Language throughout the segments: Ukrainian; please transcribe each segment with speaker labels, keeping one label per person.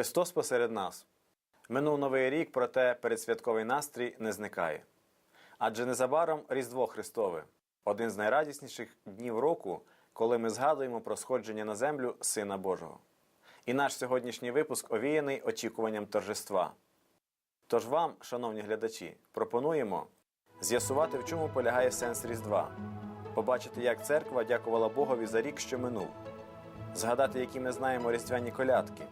Speaker 1: Христос посеред нас. Минув новий рік, проте передсвятковий настрій не зникає. Адже незабаром Різдво Христове один з найрадісніших днів року, коли ми згадуємо про сходження на землю Сина Божого. І наш сьогоднішній випуск овіяний очікуванням торжества. Тож вам, шановні глядачі, пропонуємо з'ясувати, в чому полягає сенс Різдва, побачити, як церква дякувала Богові за рік, що минув, згадати, які ми знаємо різдвяні колядки,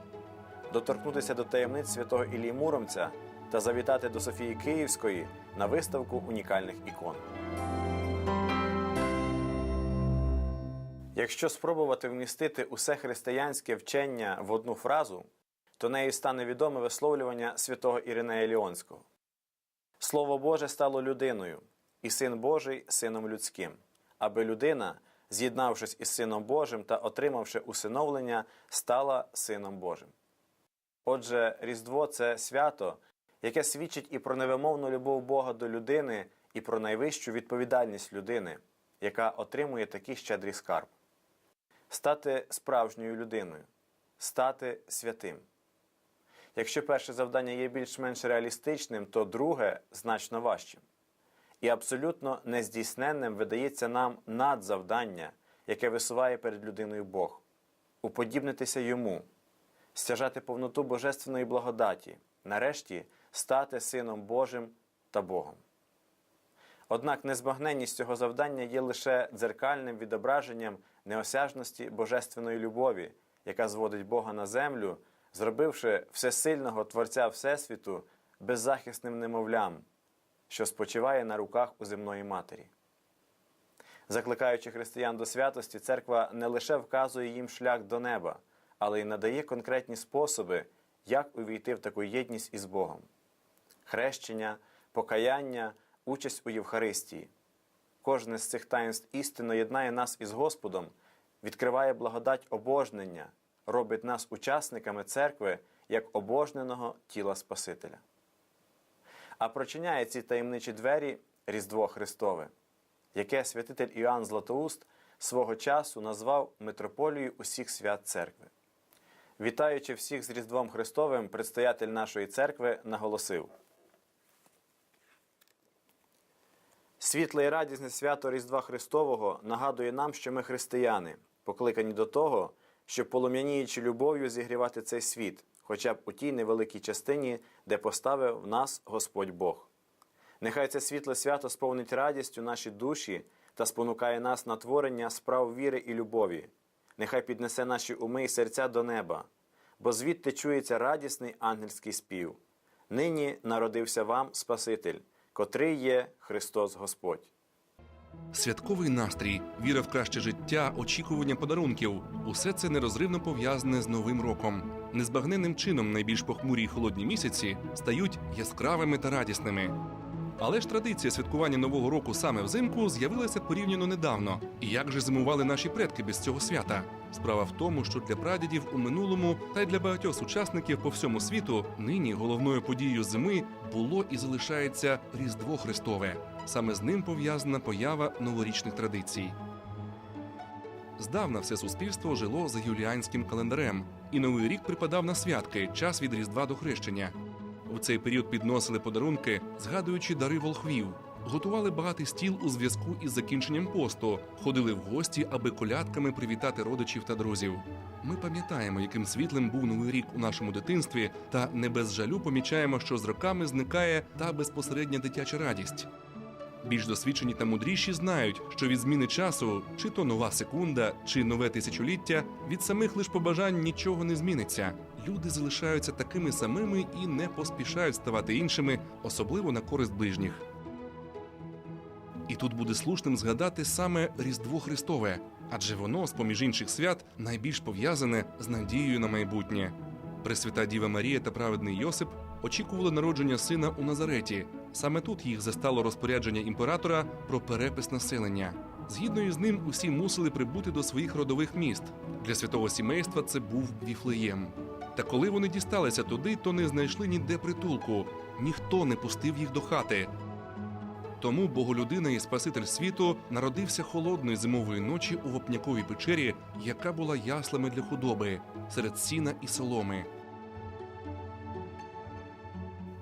Speaker 1: доторкнутися до таємниць святого Ілії Муромця та завітати до Софії Київської на виставку унікальних ікон. Якщо спробувати вмістити усе християнське вчення в одну фразу, то нею стане відоме висловлювання святого Іринея Ліонського. Слово Боже стало людиною, і Син Божий сином людським, аби людина, з'єднавшись із Сином Божим та отримавши усиновлення, стала Сином Божим. Отже, Різдво це свято, яке свідчить і про невимовну любов Бога до людини, і про найвищу відповідальність людини, яка отримує такий щедрий скарб. Стати справжньою людиною, стати святим. Якщо перше завдання є більш-менш реалістичним, то друге значно важчим. І абсолютно нездійсненним видається нам надзавдання, яке висуває перед людиною Бог уподібнитися йому, стяжати повноту божественної благодаті, нарешті стати Сином Божим та Богом. Однак незбагненність цього завдання є лише дзеркальним відображенням неосяжності божественної любові, яка зводить Бога на землю, зробивши всесильного Творця Всесвіту беззахисним немовлям, що спочиває на руках у земної матері. Закликаючи християн до святості, церква не лише вказує їм шлях до неба, але й надає конкретні способи, як увійти в таку єдність із Богом: хрещення, покаяння, участь у Євхаристії. Кожне з цих таїнств істинно єднає нас із Господом, відкриває благодать обожнення, робить нас учасниками церкви як обожненого тіла Спасителя. А прочиняє ці таємничі двері Різдво Христове, яке святитель Іоанн Златоуст свого часу назвав митрополією усіх свят церкви. Вітаючи всіх з Різдвом Христовим, предстоятель нашої церкви наголосив. Світле і радісне свято Різдва Христового нагадує нам, що ми християни, покликані до того, щоб полум'яніючи любов'ю зігрівати цей світ, хоча б у тій невеликій частині, де поставив нас Господь Бог. Нехай це світле свято сповнить радістю наші душі та спонукає нас на творення справ віри і любові. Нехай піднесе наші уми і серця до неба, бо звідти чується радісний ангельський спів. Нині народився вам Спаситель, котрий є Христос Господь.
Speaker 2: Святковий настрій, віра в краще життя, очікування подарунків усе це нерозривно пов'язане з новим роком. Незбагненним чином найбільш похмурі й холодні місяці стають яскравими та радісними. Але ж традиція святкування нового року саме взимку з'явилася порівняно недавно. І як же зимували наші предки без цього свята? Справа в тому, що для прадідів у минулому та й для багатьох сучасників по всьому світу нині головною подією зими було і залишається Різдво Христове. Саме з ним пов'язана поява новорічних традицій. Здавна все суспільство жило за юліанським календарем, і новий рік припадав на святки, час від Різдва до хрещення. У цей період підносили подарунки, згадуючи дари волхвів, готували багатий стіл у зв'язку із закінченням посту, ходили в гості, аби колядками привітати родичів та друзів. Ми пам'ятаємо, яким світлим був новий рік у нашому дитинстві, та не без жалю помічаємо, що з роками зникає та безпосередня дитяча радість. Більш досвідчені та мудріші знають, що від зміни часу, чи то нова секунда, чи нове тисячоліття, від самих лиш побажань нічого не зміниться. Люди залишаються такими самими і не поспішають ставати іншими, особливо на користь ближніх. І тут буде слушним згадати саме Різдво Христове, адже воно, з поміж інших свят, найбільш пов'язане з надією на майбутнє. Пресвята Діва Марія та праведний Йосип очікували народження сина у Назареті. Саме тут їх застало розпорядження імператора про перепис населення. Згідно із ним, усі мусили прибути до своїх родових міст. Для святого сімейства це був Віфлеєм. Та коли вони дісталися туди, то не знайшли ніде притулку. Ніхто не пустив їх до хати. Тому боголюдина і Спаситель світу народився холодної зимової ночі у вопняковій печері, яка була яслами для худоби серед сіна і соломи.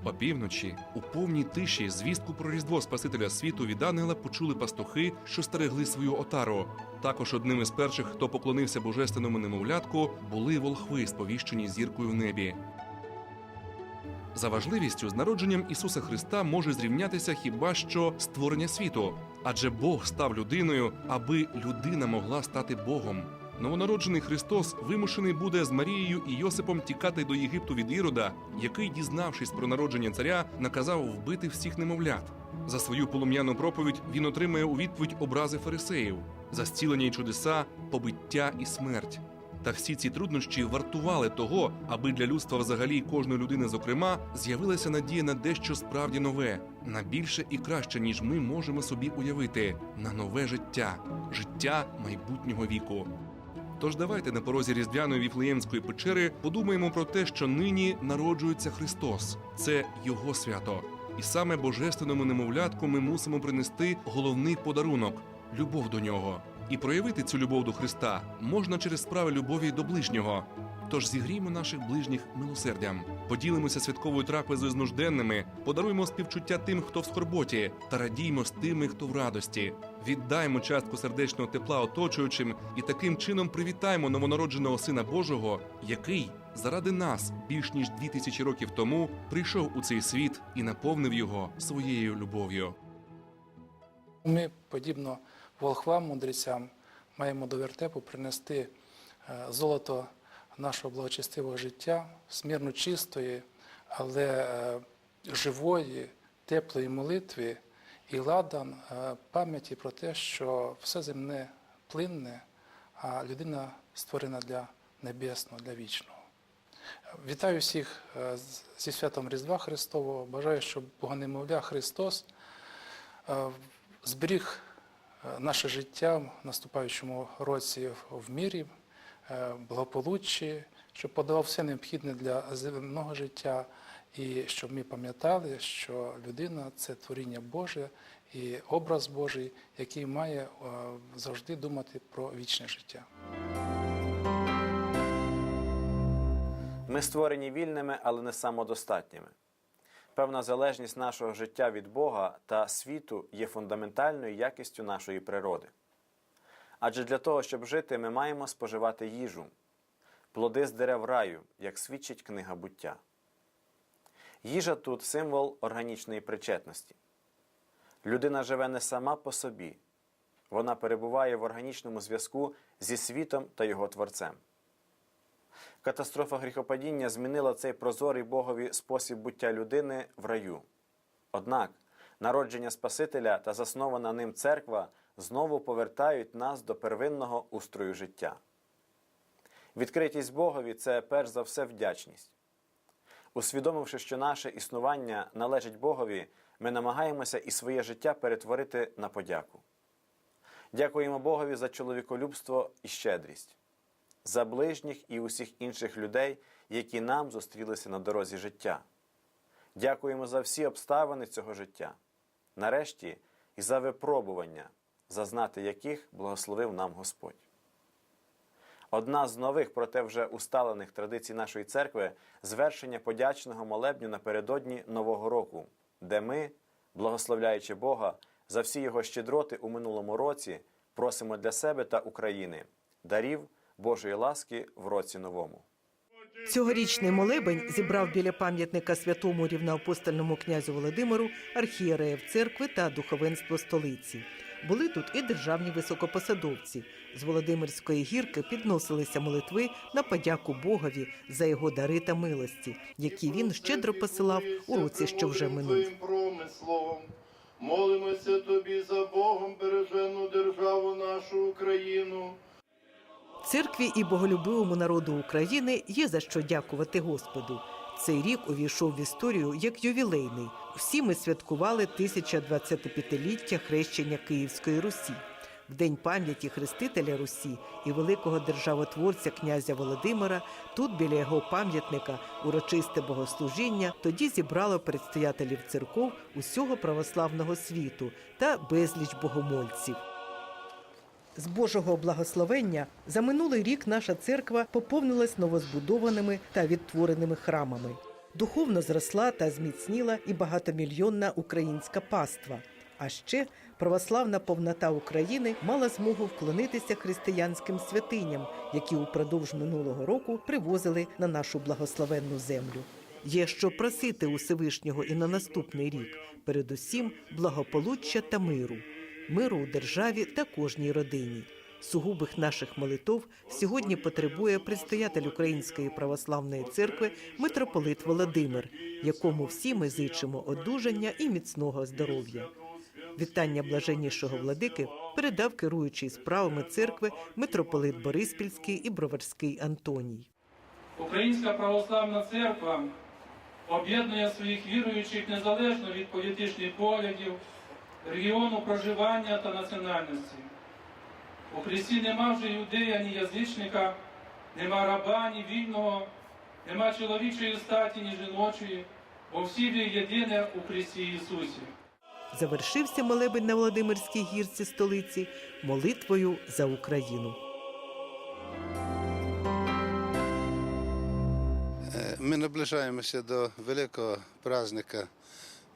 Speaker 2: Опівночі, у повній тиші, звістку про Різдво Спасителя світу від ангела почули пастухи, що стерегли свою отару. Також одним із перших, хто поклонився божественному немовлятку, були волхви, сповіщені зіркою в небі. За важливістю з народженням Ісуса Христа може зрівнятися хіба що створення світу, адже Бог став людиною, аби людина могла стати Богом. Новонароджений Христос вимушений буде з Марією і Йосипом тікати до Єгипту від Ірода, який, дізнавшись про народження царя, наказав вбити всіх немовлят. За свою полум'яну проповідь він отримає у відповідь образи фарисеїв, за зцілення й чудеса, побиття і смерть. Та всі ці труднощі вартували того, аби для людства взагалі кожної людини, зокрема, з'явилася надія на дещо справді нове, на більше і краще, ніж ми можемо собі уявити, на нове життя, життя майбутнього віку. Тож давайте на порозі різдвяної віфлеємської печери подумаємо про те, що нині народжується Христос. Це Його свято. І саме божественному немовлятку ми мусимо принести головний подарунок любов до нього. І проявити цю любов до Христа можна через справи любові до ближнього. Тож зігріймо наших ближніх милосердям, поділимося святковою трапезою з нужденними, подаруємо співчуття тим, хто в скорботі, та радіймо з тими, хто в радості. Віддаймо частку сердечного тепла оточуючим і таким чином привітаємо новонародженого Сина Божого, який заради нас більш ніж дві тисячі років тому прийшов у цей світ і наповнив його своєю любов'ю.
Speaker 3: Ми, подібно волхвам, мудрецям, маємо до вертепу принести е, золото нашого благочестивого життя, смірно чистої, але е, живої, теплої молитви і ладан е, пам'яті про те, що все земне плинне, а людина створена для небесного, для вічного. Вітаю всіх е, зі святом Різдва Христового. Бажаю, щоб Богонемовля Христос зберіг наше життя в наступаючому році в- мірі, благополуччі, щоб подавав все необхідне для земного життя, і щоб ми пам'ятали, що людина це творіння Боже і образ Божий, який має е, завжди думати про вічне життя.
Speaker 1: Ми створені вільними, але не самодостатніми. Певна залежність нашого життя від Бога та світу є фундаментальною якістю нашої природи. Адже для того, щоб жити, ми маємо споживати їжу, плоди з дерев раю, як свідчить книга буття. Їжа тут символ органічної причетності. Людина живе не сама по собі, вона перебуває в органічному зв'язку зі світом та його творцем. Катастрофа гріхопадіння змінила цей прозорий Богові спосіб буття людини в раю. Однак народження Спасителя та заснована ним церква знову повертають нас до первинного устрою життя. Відкритість Богові це перш за все вдячність. Усвідомивши, що наше існування належить Богові, ми намагаємося і своє життя перетворити на подяку. Дякуємо Богові за чоловіколюбство і щедрість за ближніх і усіх інших людей, які нам зустрілися на дорозі життя. Дякуємо за всі обставини цього життя. Нарешті і за випробування, зазнати яких благословив нам Господь. Одна з нових, проте вже усталених традицій нашої церкви звершення подячного молебню напередодні Нового року, де ми, благословляючи Бога за всі його щедроти у минулому році, просимо для себе та України дарів Божої ласки в році новому.
Speaker 4: Цьогорічний молебень зібрав біля пам'ятника святому рівноапостольному князю Володимиру архієреїв церкви та духовенство столиці. Були тут і державні високопосадовці. З Володимирської гірки підносилися молитви на подяку Богові за його дари та милості, які він щедро посилав у році, що вже минув.
Speaker 5: Молимося тобі за Богом бережену державу нашу Україну.
Speaker 4: Церкві і боголюбивому народу України є за що дякувати Господу. Цей рік увійшов в історію як ювілейний. Всі ми святкували 1025-ліття хрещення Київської Русі. В день пам'яті хрестителя Русі і великого державотворця князя Володимира тут біля його пам'ятника урочисте богослужіння тоді зібрало предстоятелів церков усього православного світу та безліч богомольців. З Божого благословення за минулий рік наша церква поповнилась новозбудованими та відтвореними храмами. Духовно зросла та зміцніла і багатомільйонна українська паства. А ще православна повнота України мала змогу вклонитися християнським святиням, які упродовж минулого року привозили на нашу благословенну землю. Є що просити у Всевишнього і на наступний рік, передусім благополуччя та миру, миру у державі та кожній родині. Сугубих наших молитов сьогодні потребує предстоятель Української православної церкви митрополит Володимир, якому всі ми зичимо одужання і міцного здоров'я. Вітання блаженнішого владики передав керуючий справами церкви митрополит Бориспільський і Броварський Антоній.
Speaker 3: Українська православна церква об'єднує своїх віруючих незалежно від політичних поглядів, регіону проживання та національності. У Христі нема вже юдея, ні язичника, нема раба, ні вільного, нема чоловічої статі, ні жіночої, бо всі ви єдине у Христі Ісусі.
Speaker 4: Завершився молебень на Володимирській гірці столиці молитвою за Україну.
Speaker 6: Е, Ми наближаємося до великого праздника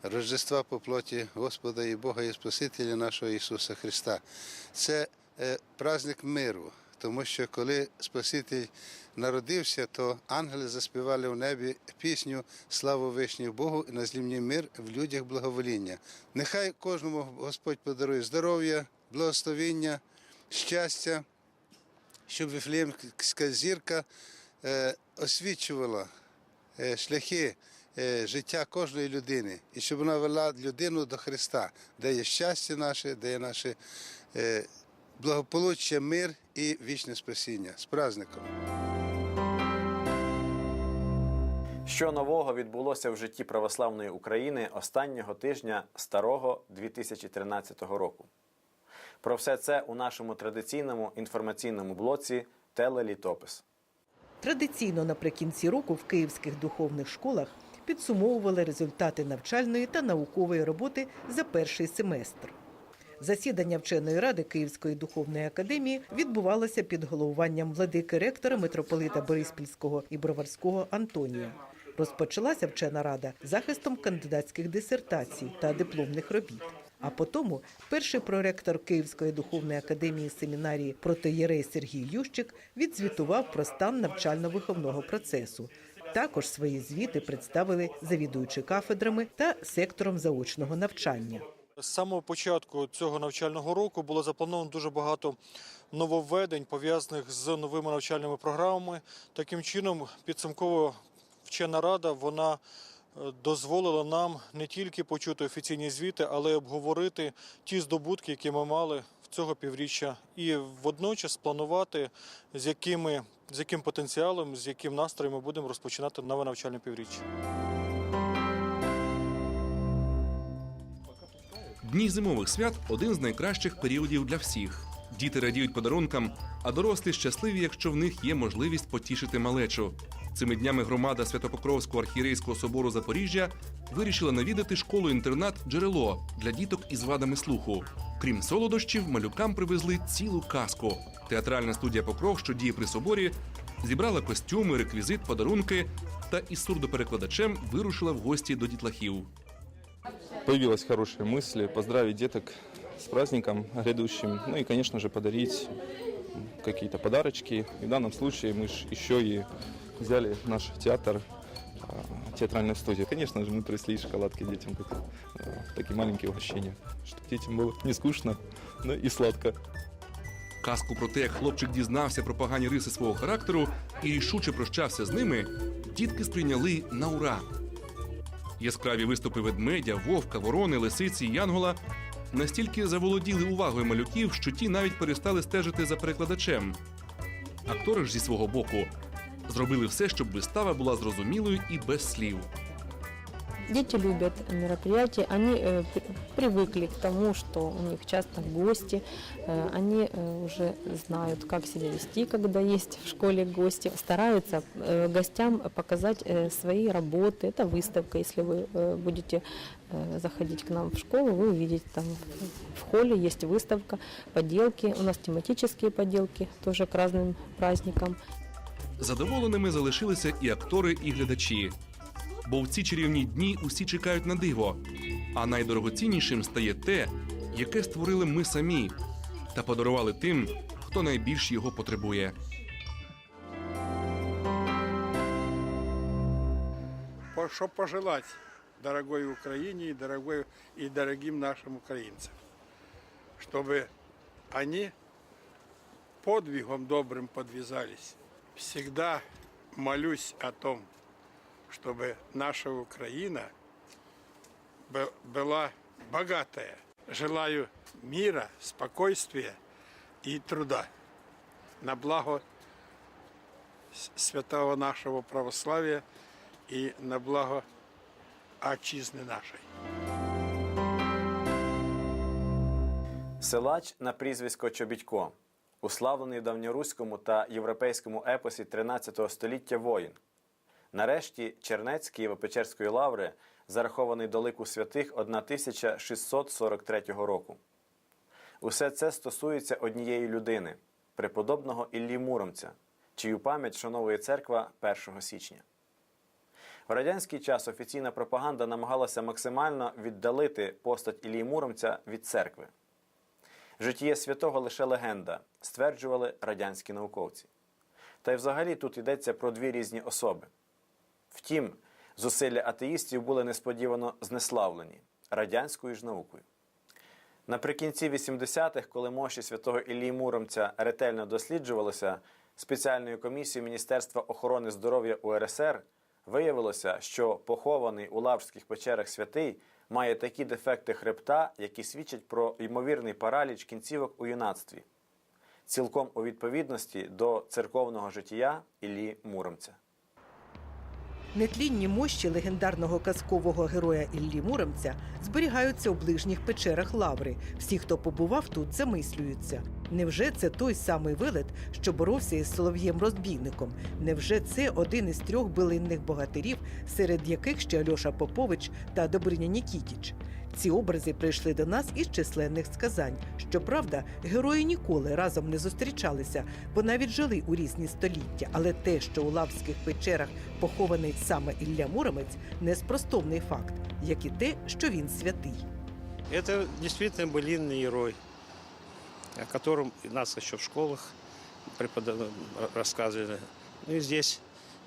Speaker 6: Рождества по плоті Господа і Бога і Спасителя нашого Ісуса Христа. Це праздник миру, тому що коли Спаситель народився, то ангели заспівали в небі пісню Славу вишніх Богу і на землі мир в людях благовоління. Нехай кожному Господь подарує здоров'я, благословіння, щастя, щоб Вифлеємська зірка е, освічувала е, шляхи е, життя кожної людини, і щоб вона вела людину до Христа, де є щастя наше, де є наше е, благополуччя, мир і вічне спасіння. З праздником!
Speaker 1: Що нового відбулося в житті православної України останнього тижня старого 2013 року? Про все це у нашому традиційному інформаційному блоці Телелітопис.
Speaker 4: Традиційно наприкінці року в київських духовних школах підсумовували результати навчальної та наукової роботи за перший семестр. Засідання вченої ради Київської духовної академії відбувалося під головуванням владики ректора митрополита Бориспільського і Броварського Антонія. Розпочалася вчена рада захистом кандидатських дисертацій та дипломних робіт. А потому перший проректор Київської духовної академії семінарії протоєрей Сергій Ющик відзвітував про стан навчально-виховного процесу. Також свої звіти представили завідуючи кафедрами та сектором заочного навчання.
Speaker 7: З самого початку цього навчального року було заплановано дуже багато нововведень, пов'язаних з новими навчальними програмами. Таким чином, підсумкова вчена рада вона е, дозволила нам не тільки почути офіційні звіти, але й обговорити ті здобутки, які ми мали в цього півріччя, і водночас планувати, з якими з яким потенціалом, з яким настроєм ми будемо розпочинати нове навчальне півріччя.
Speaker 2: Дні зимових свят один з найкращих періодів для всіх. Діти радіють подарункам, а дорослі щасливі, якщо в них є можливість потішити малечу. Цими днями громада Святопокровського архієрейського собору Запоріжжя вирішила навідати школу-інтернат Джерело для діток із вадами слуху. Крім солодощів, малюкам привезли цілу казку. Театральна студія Покров, що діє при соборі, зібрала костюми, реквізит, подарунки та із сурдоперекладачем вирушила в гості до дітлахів
Speaker 8: появилась хорошая мысль поздравить деток с праздником грядущим, ну и, конечно же, подарить какие-то подарочки. И в данном случае мы ж еще и взяли наш театр, а, театральную студию. Конечно же, мы принесли шоколадки детям, как э, такие маленькие угощения, чтобы детям было не скучно, но и сладко.
Speaker 2: Казку про те, як хлопчик дізнався про погані риси свого характеру і рішуче прощався з ними, дітки сприйняли на ура. Яскраві виступи ведмедя, вовка, ворони, лисиці янгола настільки заволоділи увагою малюків, що ті навіть перестали стежити за перекладачем. Актори ж зі свого боку зробили все, щоб вистава була зрозумілою і без слів.
Speaker 9: Дети любят мероприятия, они э, при- привыкли к тому, что у них часто гости, э, они э, уже знают, как себя вести, когда есть в школе гости, стараются э, гостям показать э, свои работы. Это выставка, если вы э, будете э, заходить к нам в школу, вы увидите там в холле есть выставка, поделки, у нас тематические поделки, тоже к разным праздникам.
Speaker 2: Задоволеними залишилися і актори, і глядачі. бо в ці чарівні дні усі чекають на диво. А найдорогоціннішим стає те, яке створили ми самі та подарували тим, хто найбільш його потребує.
Speaker 10: По- Что пожелать дорогой Украине и, дорогой, и дорогим нашим украинцам? Чтобы они подвигом добрым подвязались. Всегда молюсь о том, чтобы наша Украина б- была богатая. Желаю мира, спокойствия и труда на благо с- святого нашего православия и на благо отчизны нашей.
Speaker 1: Силач на прізвисько Чобітько, уславлений в давньоруському та європейському епосі 13 століття воїн. Нарешті Чернець Києво-Печерської лаври зарахований до лику святих 1643 року. Усе це стосується однієї людини преподобного Іллі Муромця, чию пам'ять шановує церква 1 січня. В радянський час офіційна пропаганда намагалася максимально віддалити постать Іллі Муромця від церкви. Житіє святого лише легенда, стверджували радянські науковці. Та й взагалі тут йдеться про дві різні особи. Втім, зусилля атеїстів були несподівано знеславлені радянською ж наукою. Наприкінці 80-х, коли мощі святого Іллі Муромця ретельно досліджувалися спеціальною комісією Міністерства охорони здоров'я УРСР, виявилося, що похований у лаврських печерах святий має такі дефекти хребта, які свідчать про ймовірний параліч кінцівок у юнацтві, цілком у відповідності до церковного життя Іллі Муромця.
Speaker 4: Нетлінні мощі легендарного казкового героя Іллі Муромця зберігаються у ближніх печерах Лаври. Всі, хто побував тут, замислюються. Невже це той самий велет, що боровся із солов'єм-розбійником? Невже це один із трьох билинних богатирів, серед яких ще Альоша Попович та Добриня Нікітіч? Ці образи прийшли до нас із численних сказань. Щоправда, герої ніколи разом не зустрічалися, бо навіть жили у різні століття. Але те, що у лавських печерах похований саме Ілля Муромець, неспростовний факт, як і те, що він святий.
Speaker 11: Это действительно былинный герой, о котором и нас еще в школах препода- рассказывали. Ну и здесь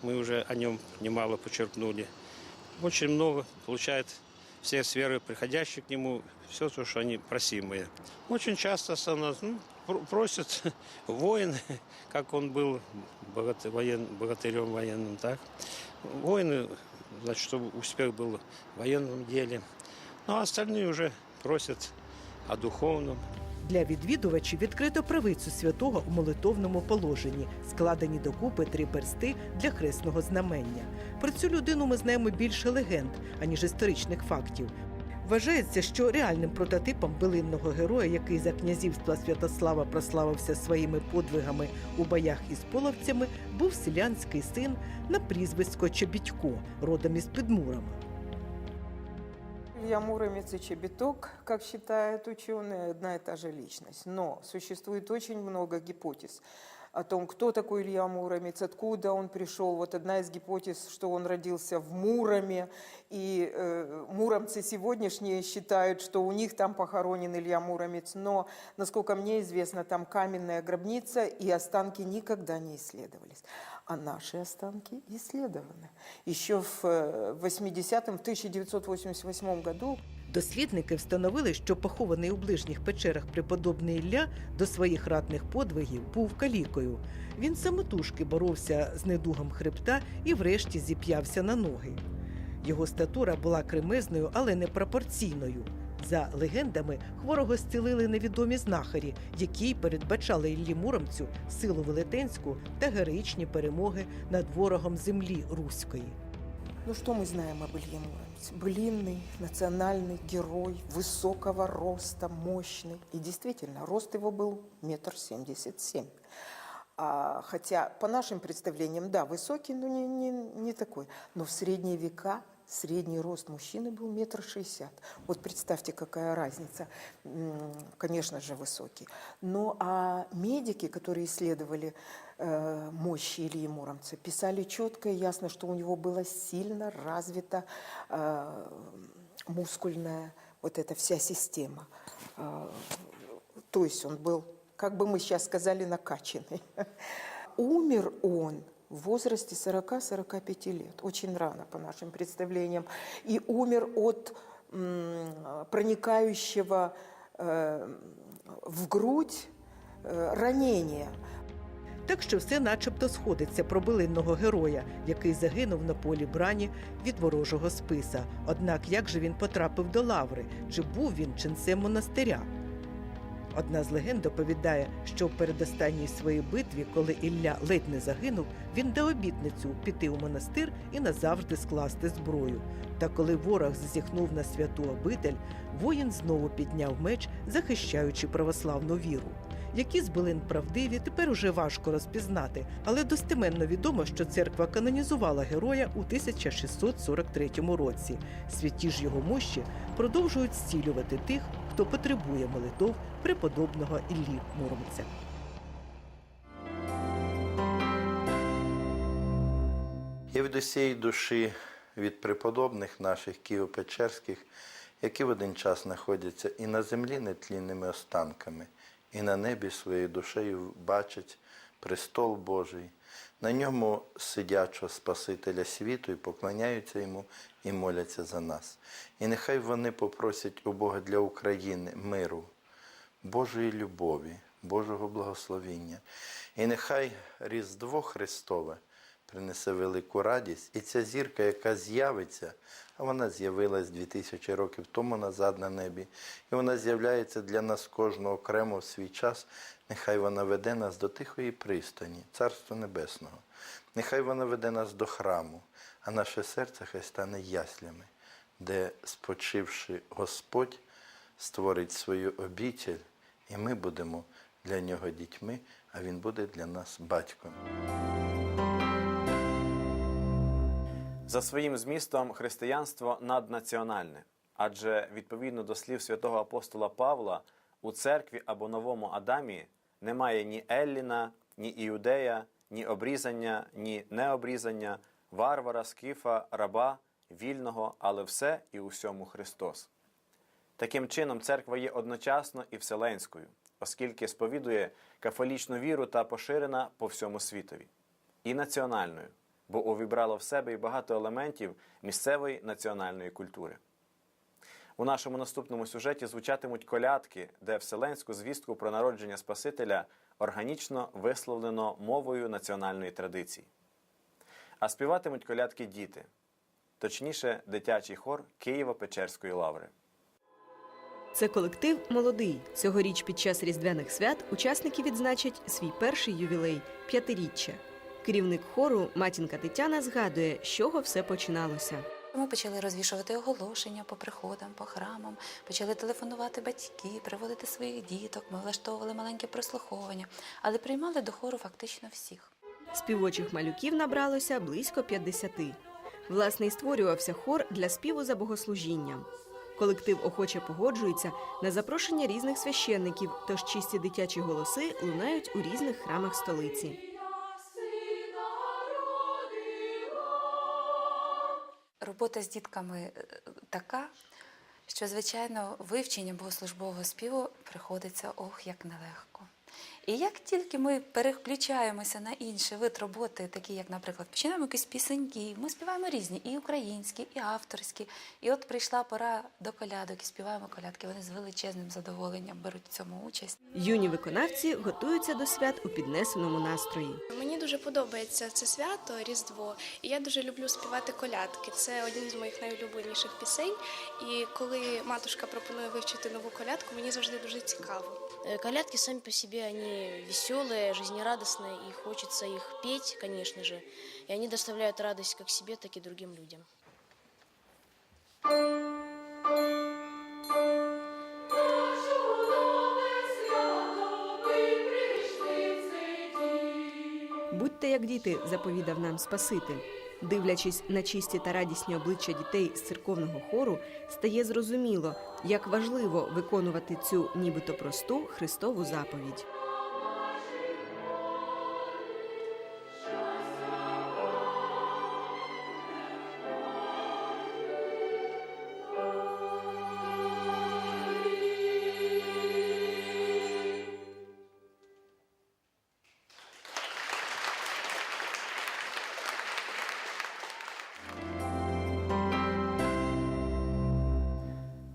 Speaker 11: мы уже о нем немало почерпнули. Очень много получает все сферы, приходящие к нему, все то, что они просимые. Очень часто со мной, ну, пр- просят воин, как он был богат- воен- богатырем военным, так. Воины, значит, чтобы успех был в военном деле. Ну, а остальные уже просят о духовном.
Speaker 4: Для відвідувачів відкрито правицю святого у молитовному положенні, складені докупи три персти для хресного знамення. Про цю людину ми знаємо більше легенд, аніж історичних фактів. Вважається, що реальним прототипом билинного героя, який за князівства Святослава прославився своїми подвигами у боях із половцями, був селянський син на прізвисько Чобітько, родом із Підмурами.
Speaker 12: Илья Муромец и Чебиток, как считают ученые, одна и та же личность. Но существует очень много гипотез о том, кто такой Илья Муромец, откуда он пришел. Вот одна из гипотез, что он родился в Муроме, и э, муромцы сегодняшние считают, что у них там похоронен Илья Муромец. Но, насколько мне известно, там каменная гробница, и останки никогда не исследовались. А наши останки исследованы. Еще в э, 80-м, в 1988 году
Speaker 4: Дослідники встановили, що похований у ближніх печерах преподобний Ілля до своїх ратних подвигів був калікою. Він самотужки боровся з недугом хребта і врешті зіп'явся на ноги. Його статура була кремезною, але не пропорційною. За легендами, хворого зцілили невідомі знахарі, які й передбачали Іллі Муромцю силу велетенську та героїчні перемоги над ворогом землі руської.
Speaker 12: Ну что мы знаем об Илье Муромце? Былинный, национальный герой, высокого роста, мощный. И действительно, рост его был метр семьдесят семь. А, хотя по нашим представлениям, да, высокий, но не, не, не такой. Но в средние века средний рост мужчины был метр шестьдесят. Вот представьте, какая разница. М, Конечно же, высокий. Ну, а медики, которые исследовали э, мощи Ильи Муромца, писали четко и ясно, что у него была сильно развита э, мускульная вот эта вся система. Э, то есть он был, как бы мы сейчас сказали, накачанный. Умер он в возрасте 40-45 лет, очень рано по нашим представлениям, и умер от проникающего э, в грудь э, ранения.
Speaker 4: Так що все начебто сходиться про билинного героя, який загинув на полі брані від ворожого списа. Однак як же він потрапив до лаври? Чи був він ченцем монастиря? Одна з легенд доповідає, що в передостанній своїй битві, коли Ілля ледь не загинув, він дав обітницю піти у монастир і назавжди скласти зброю. Та коли ворог зазіхнув на святу обитель, воїн знову підняв меч, захищаючи православну віру. Які з билин правдиві, тепер уже важко розпізнати, але достеменно відомо, що церква канонізувала героя у 1643 році. Святі ж його мощі продовжують зцілювати тих, хто потребує молитов преподобного Іллі Муромця.
Speaker 13: Я від усієї душі від преподобних наших Києво-Печерських, які в один час знаходяться і на землі нетлінними останками, і на небі своєю душею бачать престол Божий, на ньому сидячого Спасителя світу і поклоняються йому і моляться за нас. І нехай вони попросять у Бога для України миру, Божої любові, Божого благословіння. І нехай Різдво Христове принесе велику радість. І ця зірка, яка з'явиться, а вона з'явилась 2000 років тому назад на небі, і вона з'являється для нас кожного окремо в свій час. Нехай вона веде нас до тихої пристані, Царства Небесного. Нехай вона веде нас до храму, а наше серце хай стане яслями, де, спочивши Господь, створить свою обітель, і ми будемо для нього дітьми, а він буде для нас батьком.
Speaker 1: За своїм змістом християнство наднаціональне, адже відповідно до слів святого апостола Павла у церкві або новому Адамі немає ні Елліна, ні Іудея, ні обрізання, ні необрізання, варвара, скіфа, раба, вільного, але все і усьому Христос. Таким чином, церква є одночасно і вселенською, оскільки сповідує кафолічну віру та поширена по всьому світові, і національною, бо увібрала в себе і багато елементів місцевої національної культури. У нашому наступному сюжеті звучатимуть колядки, де вселенську звістку про народження Спасителя органічно висловлено мовою національної традиції. А співатимуть колядки діти, точніше, дитячий хор Києво-Печерської лаври.
Speaker 14: Це колектив молодий. Цьогоріч під час різдвяних свят учасники відзначать свій перший ювілей п'ятиріччя. Керівник хору матінка Тетяна згадує, з чого все починалося.
Speaker 15: Ми почали розвішувати оголошення по приходам, по храмам, почали телефонувати батьки, приводити своїх діток. Ми влаштовували маленьке прослуховування, але приймали до хору фактично всіх.
Speaker 14: Співочих малюків набралося близько 50. Власне, й створювався хор для співу за богослужінням. Колектив охоче погоджується на запрошення різних священників, тож чисті дитячі голоси лунають у різних храмах столиці.
Speaker 15: Робота з дітками е, така, що, звичайно, вивчення богослужбового співу приходиться ох, як нелегко. І як тільки ми переключаємося на інший вид роботи, такі як, наприклад, починаємо якісь пісеньки, ми співаємо різні, і українські, і авторські. І от прийшла пора до колядок і співаємо колядки. Вони з величезним задоволенням беруть в цьому участь.
Speaker 14: Юні виконавці готуються до свят у піднесеному настрої.
Speaker 16: Мені дуже подобається це свято Різдво, і я дуже люблю співати колядки. Це один з моїх найулюбленіших пісень. І коли матушка пропонує вивчити нову колядку, мені завжди дуже цікаво.
Speaker 17: Э, Колядки сами по себе, они веселые, жизнерадостные, и хочется их петь, конечно же. И они доставляют радость как себе, так и другим людям.
Speaker 14: Будьте як діти, заповідав нам Спаситель. Дивлячись на чисті та радісні обличчя дітей з церковного хору, стає зрозуміло, як важливо виконувати цю нібито просту Христову заповідь.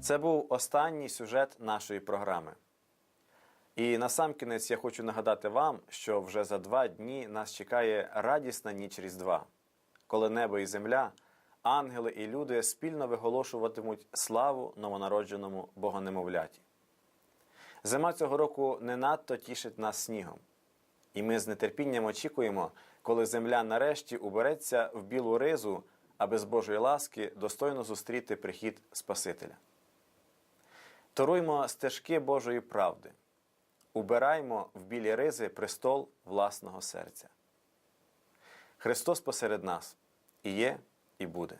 Speaker 1: Це був останній сюжет нашої програми. І насамкінець я хочу нагадати вам, що вже за два дні нас чекає радісна ніч Різдва, коли небо і земля, ангели і люди спільно виголошуватимуть славу новонародженому Богонемовляті. Зима цього року не надто тішить нас снігом, і ми з нетерпінням очікуємо, коли земля нарешті убереться в білу ризу, аби з Божої ласки достойно зустріти прихід Спасителя. Торуймо стежки Божої правди, убираймо в білі ризи престол власного серця. Христос посеред нас і є, і буде.